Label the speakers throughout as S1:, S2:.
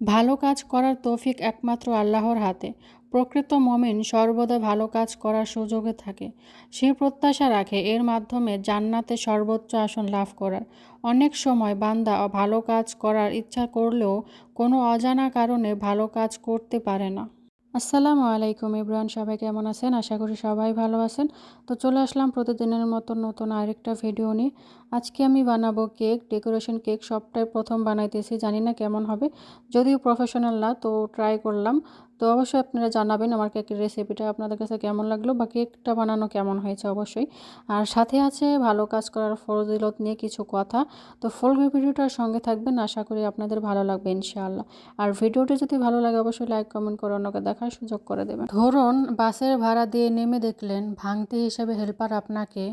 S1: ভালো কাজ করার তৌফিক একমাত্র আল্লাহর হাতে। প্রকৃত মমিন সর্বদা ভালো কাজ করার সুযোগে থাকে। সে প্রত্যাশা রাখে, এর মাধ্যমে জান্নাতে সর্বোচ্চ আসন লাভ করার। অনেক সময় বান্দা ভালো কাজ করার ইচ্ছা করলেও কোনো অজানা কারণে ভালো কাজ করতে পারে না। আসসালামু আলাইকুম ইব্রান সবাই কেমন আছেন? আশা করি সবাই ভালো আছেন। তো চলে আসলাম প্রতিদিনের মতো নতুন আরেকটা ভিডিও নিয়ে। আজকে আমি বানাবো কেক, ডেকোরেশন কেক, সবটাই প্রথম বানাইতেছি, জানি না কেমন হবে। যদিও প্রফেশনাল না, তো ট্রাই করলাম। তো অবশ্যই আপনারা জানাবেন আমার কেকের রেসিপিটা আপনাদের কাছে কেমন লাগল বা কেকটা বানানো কেমন হয়েছে অবশ্যই। আর সাথে আছে ভালো কাজ করার ফরজিলত নিয়ে কিছু কথা, তো ফুল ভিডিওটার সঙ্গে থাকবেন, আশা করি আপনাদের ভালো লাগবে ইনশাআল্লাহ। আর ভিডিওটি যদি ভালো লাগে অবশ্যই লাইক কমেন্ট করে অন্যকে দেখার সুযোগ করে দেবেন। ধরুন বাসের ভাড়া দিয়ে নেমে দেখলেন ভাঙতি হিসেবে হেল্পার আপনাকে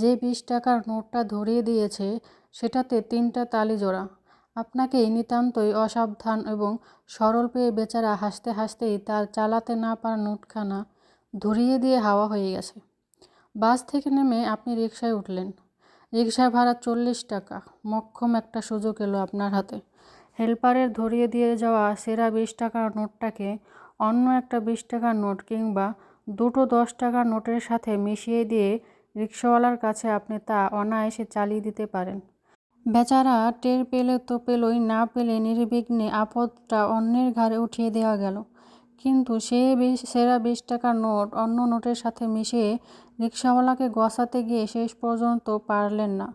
S1: যে বিশ টাকার নোটটা ধরিয়ে দিয়েছে, সেটাতে তিনটা তালি জোড়া। আপনাকে নিতান্তই অসাবধান এবং সরল পেয়ে বেচারা হাসতে হাসতেই তার চালাতে না পারা নোটখানা ধরিয়ে দিয়ে হাওয়া হয়ে গেছে। বাস থেকে নেমে আপনি রিক্সায় উঠলেন। রিক্সায় ভাড়া চল্লিশ টাকা। মক্ষম একটা সুযোগ এলো আপনার হাতে। হেল্পারের ধরিয়ে দিয়ে যাওয়া সেরা বিশ টাকার নোটটাকে অন্য একটা বিশ টাকার নোট কিংবা দুটো দশ টাকার নোটের সাথে মিশিয়ে দিয়ে রিক্সাওয়ালার কাছে আপনি তা অনায়াসে চালিয়ে দিতে পারেন। বেচারা টের পেলে তো পেলই, না পেলে নির্বিঘ্নে আপদটা অন্যের ঘাড়ে উঠিয়ে দেওয়া গেল। কিন্তু সে বিশ, সেরা বিশ টাকার নোট অন্য নোটের সাথে মিশিয়ে রিক্সাওয়ালাকে গসাতে গিয়ে শেষ পর্যন্ত পারলেন না।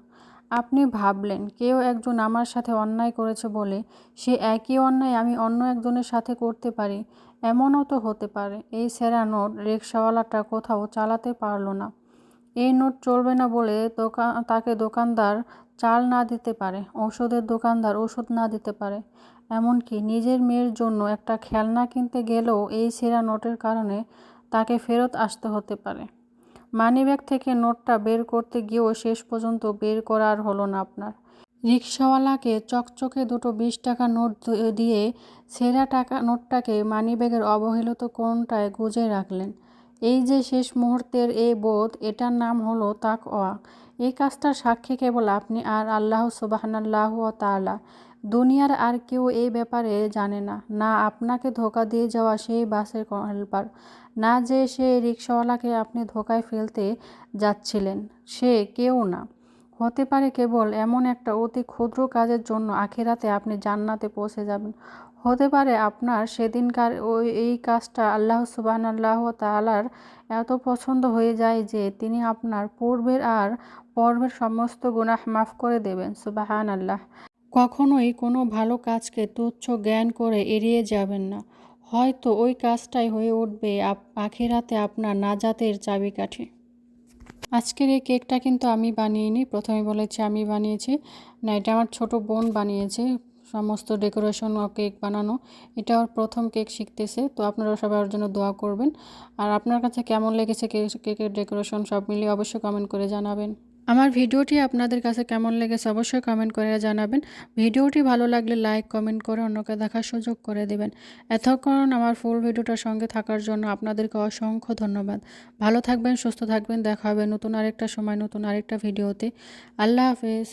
S1: আপনি ভাবলেন, কেউ একজন আমার সাথে অন্যায় করেছে বলে, সে একই অন্যায় আমি অন্য একজনের সাথে করতে পারি? এমনও তো হতে পারে, এই সেরা নোট রিক্সাওয়ালাটা কোথাও চালাতে পারল না। এই নোট চলবে না বলে দোকান তাকে দোকানদার চাল না দিতে পারে ওষুধের দোকানদার ওষুধ না দিতে পারে। এমনকি নিজের মেয়ের জন্য একটা খেলনা কিনতে গেলেও এই সেরা নোটের কারণে তাকে ফেরত আসতে হতে পারে। মানিব্যাগ থেকে নোটটা বের করতে গিয়েও শেষ পর্যন্ত বের করা আর হলো না আপনার। রিক্সাওয়ালাকে চকচকে দুটো বিশ টাকা নোট দিয়ে সেরা টাকা, নোটটাকে মানিব্যাগের অবহেলিত কোনটায় গুজে রাখলেন। এই যে শেষ মুহূর্তের এই বোধ, এটার নাম হলো তাকওয়া। এই কাজটার সাক্ষী কেবল আপনি আর আল্লাহ সুবাহান্লাহ তালা দুনিয়ার আর কেউ এই ব্যাপারে জানে না। না আপনাকে ধোকা দিয়ে যাওয়া সেই বাসের হেল্পার, না যে সে রিক্সাওয়ালাকে আপনি ধোকায় ফেলতে যাচ্ছিলেন। সে কেউ না। হতে পারে কেবল এমন একটা অতি ক্ষুদ্র কাজের জন্য আখেরাতে আপনি জান্নাতে পৌঁছে যাবেন। হতে পারে আপনার সেদিনকার ওই, এই কাজটা আল্লাহ সুবাহ আল্লাহ তালার এত পছন্দ হয়ে যায় যে তিনি আপনার পূর্বের আর পর্বের সমস্ত গুনাহ মাফ করে দেবেন সুবাহান আল্লাহ কখনোই কোনো ভালো কাজকে তুচ্ছ জ্ঞান করে এড়িয়ে যাবেন না। হয়তো ওই কাজটাই হয়ে উঠবে আখেরাতে আপনার নাজাতের চাবিকাঠি। আজকের এই কেকটা কিন্তু আমি বানিয়ে প্রথমে বলেছি আমি বানিয়েছি। না, এটা আমার ছোট বোন বানিয়েছে। সমস্ত ডেকোরেশন ও কেক বানানো। এটা ওর প্রথম কেক শিখতেছে। তো আপনারা সবাই ওর জন্য দোয়া করবেন। আর আপনার কাছে কেমন লেগেছে কেকের ডেকোরেশন সব মিলিয়ে অবশ্যই কমেন্ট করে জানাবেন। আমার ভিডিওটি আপনাদের কাছে কেমন লেগেছে অবশ্যই কমেন্ট করে জানাবেন। ভিডিওটি ভালো লাগলে লাইক কমেন্ট করে অন্যকে দেখার সুযোগ করে দেবেন। এতক্ষণ আমার ফুল ভিডিওটার সঙ্গে থাকার জন্য আপনাদেরকে অসংখ্য ধন্যবাদ। ভালো থাকবেন, সুস্থ থাকবেন, দেখা হবে নতুন আরেকটা সময়, নতুন আরেকটা ভিডিওতে। আল্লাহ হাফেজ।